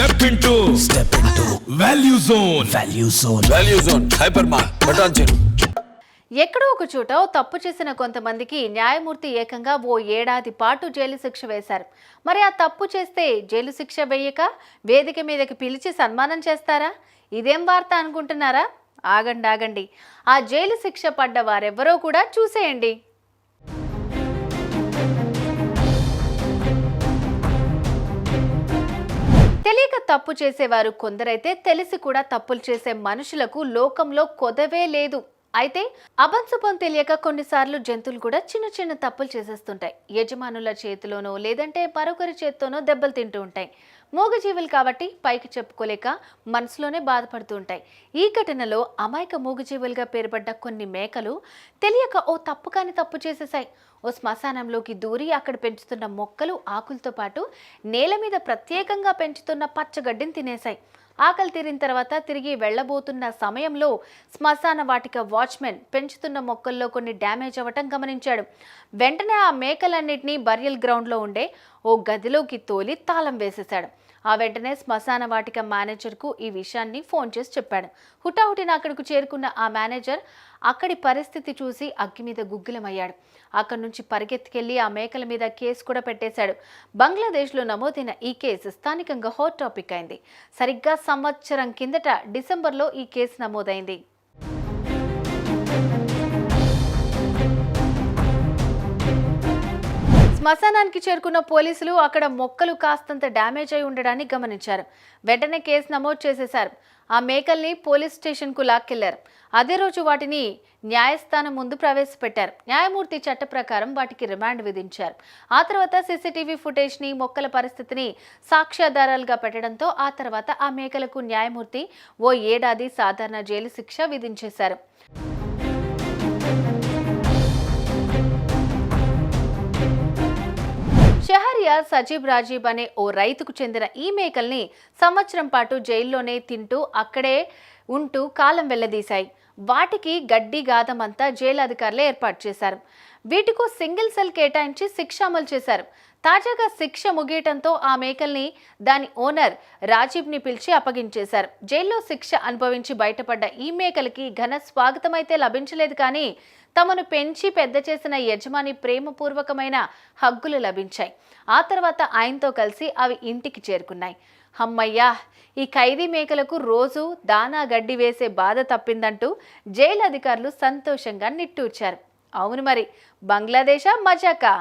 Step into step into value zone value zone value zone hyper మార్ బటాన్ చెరు ఎక్కడో ఒక చోట తప్పు చేసిన కొంతమందికి న్యాయమూర్తి ఏకంగా ఓ ఏడాది పాటు జైలు శిక్ష వేశారు. మరి ఆ తప్పు చేస్తే జైలు శిక్ష వేయక వేదిక మీదకి పిలిచి సన్మానం చేస్తారా? ఇదేం వార్త అనుకుంటున్నారా? ఆగండి ఆగండి. ఆ జైలు శిక్ష పడ్డ వారెవరో కూడా చూసేయండి. తెలియక తప్పు చేసేవారు కొందరైతే తెలిసి కూడా తప్పులు చేసే మనుషులకు లోకంలో కొదవే లేదు. అయితే అబంశుభం తెలియక కొన్నిసార్లు జంతువులు కూడా చిన్న చిన్న తప్పులు చేసేస్తుంటాయి. యజమానుల చేతిలోనో లేదంటే మరొకరి చేత్తోనో దెబ్బలు తింటూ ఉంటాయి. మూగజీవులు కాబట్టి పైకి చెప్పుకోలేక మనసులోనే బాధపడుతూ ఉంటాయి. ఈ ఘటనలో అమాయక మూగజీవులుగా పేరుపడ్డ కొన్ని మేకలు తెలియక ఓ తప్పు కాని తప్పు చేసేసాయి ఓ శ్మశానంలోకి దూరి అక్కడ పెంచుతున్న మొక్కలు ఆకులతో పాటు నేల మీద ప్రత్యేకంగా పెంచుతున్న పచ్చగడ్డిని తినేశాయి. ఆకలి తీరిన తర్వాత తిరిగి వెళ్ళబోతున్న సమయంలో శ్మశాన వాటిక వాచ్మెన్ పెంచుతున్న మొక్కల్లో కొన్ని డ్యామేజ్ అవ్వటం గమనించాడు. వెంటనే ఆ మేకలన్నింటినీ బరియల్ గ్రౌండ్లో ఉండే ఓ గదిలోకి తోలి తాళం వేసేశాడు. ఆ వెంటనే శ్మశాన వాటిక మేనేజర్కు ఈ విషయాన్ని ఫోన్ చేసి చెప్పాడు. హుటాహుటిన అక్కడికి చేరుకున్న ఆ మేనేజర్ అక్కడి పరిస్థితి చూసి అగ్గి మీద గుగ్గిలమయ్యాడు. అక్కడి నుంచి పరిగెత్తుకెళ్ళి ఆ మేకల మీద కేసు కూడా పెట్టేశాడు. బంగ్లాదేశ్లో నమోదైన ఈ కేసు స్థానికంగా హాట్ టాపిక్ అయింది. సరిగ్గా సంవత్సరం కిందట డిసెంబర్లో ఈ కేసు నమోదైంది. శ్మశానానికి చేరుకున్న పోలీసులు అక్కడ మొక్కలు కాస్తంత డ్యామేజ్ అయి ఉండడాన్ని గమనించారు. వెంటనే కేసు నమోదు చేసేశారు. ఆ మేకల్ని పోలీస్ స్టేషన్కు లాక్కెళ్ళారు. అదే రోజు వాటిని న్యాయస్థానం ముందు ప్రవేశపెట్టారు. న్యాయమూర్తి చట్ట ప్రకారం వాటికి రిమాండ్ విధించారు. ఆ తర్వాత సీసీటీవీ ఫుటేజ్ని మొక్కల పరిస్థితిని సాక్ష్యాధారాలుగా పెట్టడంతో ఆ తర్వాత ఆ మేకలకు న్యాయమూర్తి ఓ ఏడాది సాధారణ జైలు శిక్ష విధించేశారు. కేసీఆర్ సజీబ్ రాజీబ్ అనే ఓ రైతుకు చెందిన ఈ మేకల్ని సంవత్సరం పాటు జైల్లోనే తింటూ అక్కడే ఉంటూ కాలం వెళ్ళదీశాయి. వాటికి గడ్డి గాదమంతా జైలు అధికారులే ఏర్పాటు చేశారు. వీటికు సింగిల్ సెల్ కేటాయించి శిక్ష అమలు చేశారు. తాజాగా శిక్ష ముగియటంతో ఆ మేకల్ని దాని ఓనర్ రాజీవ్ని పిలిచి అప్పగించేశారు. జైల్లో శిక్ష అనుభవించి బయటపడ్డ ఈ మేకలకి ఘన స్వాగతం అయితే లభించలేదు కానీ తమను పెంచి పెద్ద చేసిన యజమాని ప్రేమపూర్వకమైన హగ్గులు లభించాయి. ఆ తర్వాత ఆయనతో కలిసి అవి ఇంటికి చేరుకున్నాయి. హమ్మయ్యా ఈ ఖైదీ మేకలకు రోజు దానా గడ్డి వేసే బాధ తప్పిందంటూ జైలు అధికారులు సంతోషంగా నిట్టూర్చారు. అవును మరి బంగ్లాదేశా మజాకా?